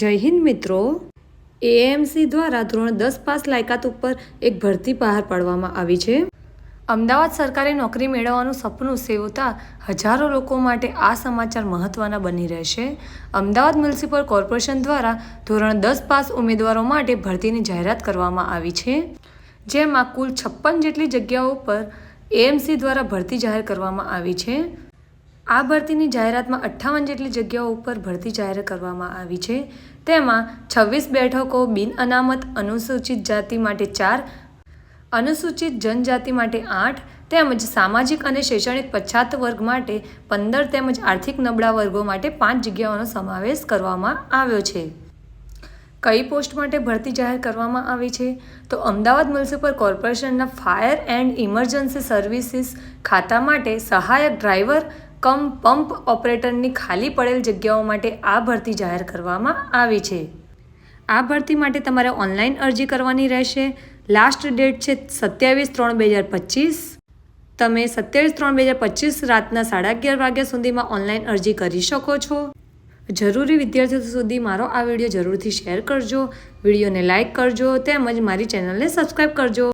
જય હિન્દ મિત્રો. એએમસી દ્વારા ધોરણ દસ પાસ લાયકાત ઉપર એક ભરતી બહાર પાડવામાં આવી છે. અમદાવાદ સરકારી નોકરી મેળવવાનું સપનું સેવતા હજારો લોકો માટે આ સમાચાર મહત્ત્વના બની રહેશે. અમદાવાદ મ્યુનિસિપલ કોર્પોરેશન દ્વારા ધોરણ દસ પાસ ઉમેદવારો માટે ભરતીની જાહેરાત કરવામાં આવી છે. જેમાં કુલ છપ્પન જેટલી જગ્યાઓ પર એએમસી દ્વારા ભરતી જાહેર કરવામાં આવી છે. આ ભરતીની જાહેરાતમાં અઠ્ઠાવન જેટલી જગ્યાઓ ઉપર ભરતી જાહેર કરવામાં આવી છે. તેમાં છવ્વીસ બેઠકો બિન અનામત, અનુસૂચિત જાતિ માટે ચાર, અનુસૂચિત જનજાતિ માટે આઠ, તેમજ સામાજિક અને શૈક્ષણિક પછાત વર્ગ માટે પંદર, તેમજ આર્થિક નબળા વર્ગો માટે પાંચ જગ્યાઓનો સમાવેશ કરવામાં આવ્યો છે. કઈ પોસ્ટ માટે ભરતી જાહેર કરવામાં આવી છે? તો અમદાવાદ મ્યુનિસિપલ કોર્પોરેશનના ફાયર એન્ડ ઇમરજન્સી સર્વિસીસ ખાતા માટે સહાયક ડ્રાઈવર કમ પંપ ઓપરેટરની ખાલી પડેલ જગ્યાઓ માટે આ ભરતી જાહેર કરવામાં આવી છે. આ ભરતી માટે તમારે ઓનલાઈન અરજી કરવાની રહેશે. લાસ્ટ ડેટ છે સત્યાવીસ ત્રણ બે હજાર પચીસ. તમે સત્યાવીસ ત્રણ બે હજાર પચીસ રાતના સાડા અગિયાર વાગ્યા સુધીમાં ઓનલાઈન અરજી કરી શકો છો. જરૂરી વિદ્યાર્થીઓ સુધી મારો આ વીડિયો જરૂરથી શેર કરજો. વિડીયોને લાઇક કરજો તેમજ મારી ચેનલને સબસ્ક્રાઈબ કરજો.